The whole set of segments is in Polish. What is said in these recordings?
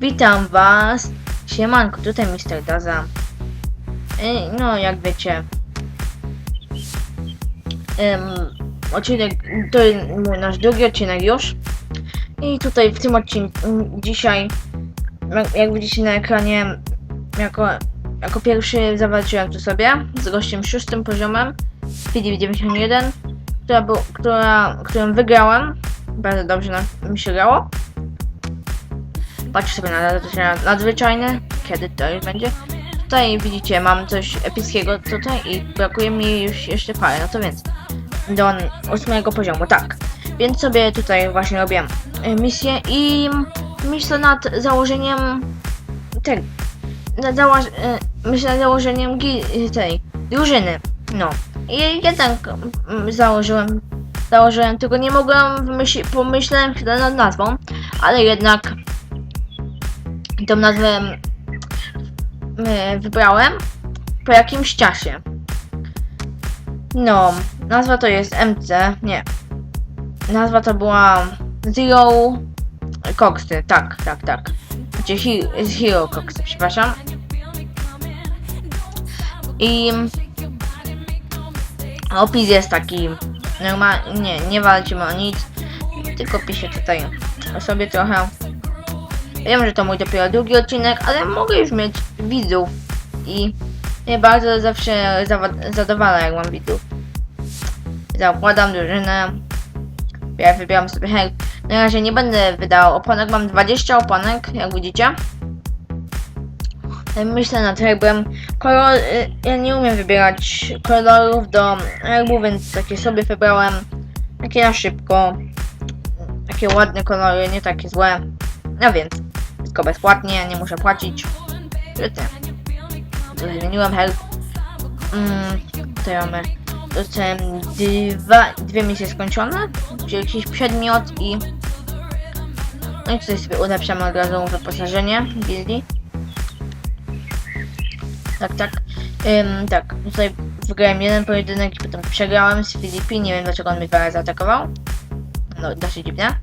Witam was. Siemanko, tutaj Mr. Daza. No, jak wiecie. Em, odcinek, to jest mój nasz drugi odcinek już. I tutaj w tym odcinku dzisiaj, jak- widzicie na ekranie, jako, jako pierwszy zawalczyłem tu sobie z gościem szóstym poziomem, Filip 91, która, był, która, którą wygrałem. Bardzo dobrze nam, mi się grało. Patrzę sobie na nadzwyczajne, kiedy to już będzie. Tutaj widzicie, mam coś epickiego tutaj i brakuje mi już jeszcze parę, no to więc do ósmego poziomu, tak. Więc sobie tutaj właśnie robię y, misję i myślę nad założeniem tej, nad założ, y, myślę nad założeniem gi- tej drużyny, no. I jednak mm, założyłem, założyłem, tylko nie mogłem chwilę nad nazwą, ale jednak tą nazwę y, wybrałem po jakimś czasie. No, nazwa to jest MC, nie. Nazwa to była Zero Coxy, tak, tak, tak. Znaczy He- Hero Coxy, przepraszam. I opis jest taki normalnie, nie, nie walczymy o nic, tylko piszę tutaj o sobie trochę. Wiem, że to mój dopiero drugi odcinek, ale mogę już mieć widzów i mnie bardzo zawsze zadowala jak mam widzów. Zakładam drużynę, ja wybieram sobie hej. Na razie nie będę wydał oponek, mam 20 oponek, jak widzicie. Myślę nad herbem. Kolor, y, ja nie umiem wybierać kolorów do herbu, więc takie sobie wybrałem. Takie na szybko. Takie ładne kolory, nie takie złe. No więc, tylko bezpłatnie, nie muszę płacić. Tu Zmieniłem herb. Mm, tutaj mamy. Dostałem dwa, dwie misje skończone. Czyli jakiś przedmiot i. No i tutaj sobie ulepszamy od razu wyposażenie gildii. Tak, tak. Ym, tak, tutaj wygrałem jeden pojedynek i potem przegrałem z Filipin. Nie wiem dlaczego on mnie dwa razy zaatakował. No, dosyć dziwne.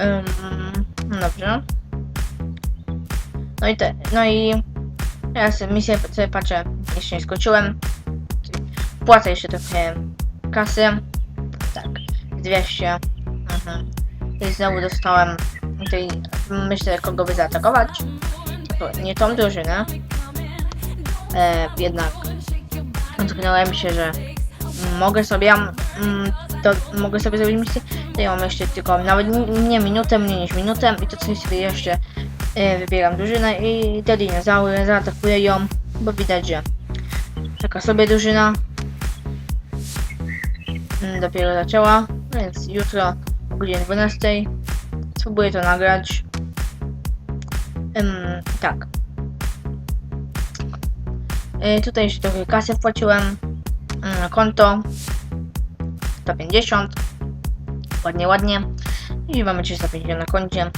Ym, dobrze. No i te, no i teraz misję sobie patrzę, jeszcze nie skończyłem. Płacę jeszcze trochę kasy. Tak, 200. Mhm. I znowu dostałem tutaj, myślę, kogo by zaatakować. Nie tą drużynę. E, jednak ocknąłem się, że mogę sobie mm, to mogę sobie zrobić misję. Tutaj mam jeszcze tylko nawet nie minutę, mniej niż minutę i to coś sobie jeszcze e, wybieram drużynę i te dinozaury zaatakuję ją, bo widać, że taka sobie drużyna mm, dopiero zaczęła, więc jutro o godzinie 12 spróbuję to nagrać. Ym, tak. Y, tutaj jeszcze trochę kasy wpłaciłem na konto 150 ładnie, ładnie. I mamy 350 na koncie.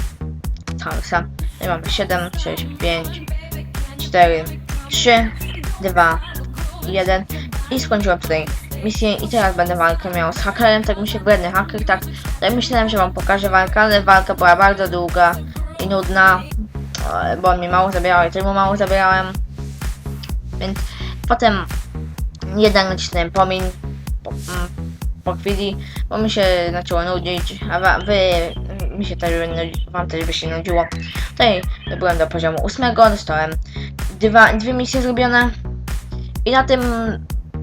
Halsa i mamy 7, 6, 5 4, 3 2 1 i skończyłem tutaj misję. I teraz będę walkę miał z hakerem, tak mi się wredny haker, tak tutaj myślałem, że wam pokażę walkę, ale walka była bardzo długa i nudna, e, bo on mi mało zabierał, ja mu mało zabierałem, więc potem jednak nacisnąłem pomin po, mm, po chwili, bo mi się zaczęło nudzić, a wa, wy, mi się też, wam też by się nudziło. Tutaj byłem do poziomu ósmego, dostałem dwa, dwie misje zrobione i na tym,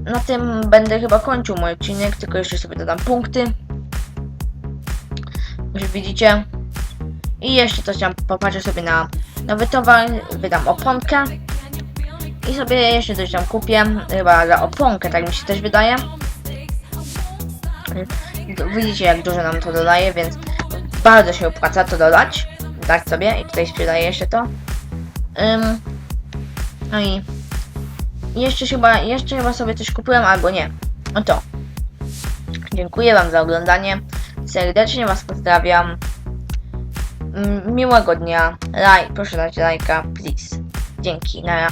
na tym będę chyba kończył mój odcinek, tylko jeszcze sobie dodam punkty. Już widzicie. I jeszcze coś tam popatrzę sobie na nowy towar, wydam oponkę. I sobie jeszcze coś tam kupię, chyba za oponkę, tak mi się też wydaje. Widzicie jak dużo nam to dodaje, więc bardzo się opłaca to dodać. Tak sobie i tutaj sprzedaję jeszcze to. No i jeszcze chyba, jeszcze chyba sobie coś kupiłem albo nie. No to. Dziękuję Wam za oglądanie. Serdecznie Was pozdrawiam. Miłego dnia. Laj, proszę dać lajka, please. Dzięki. Na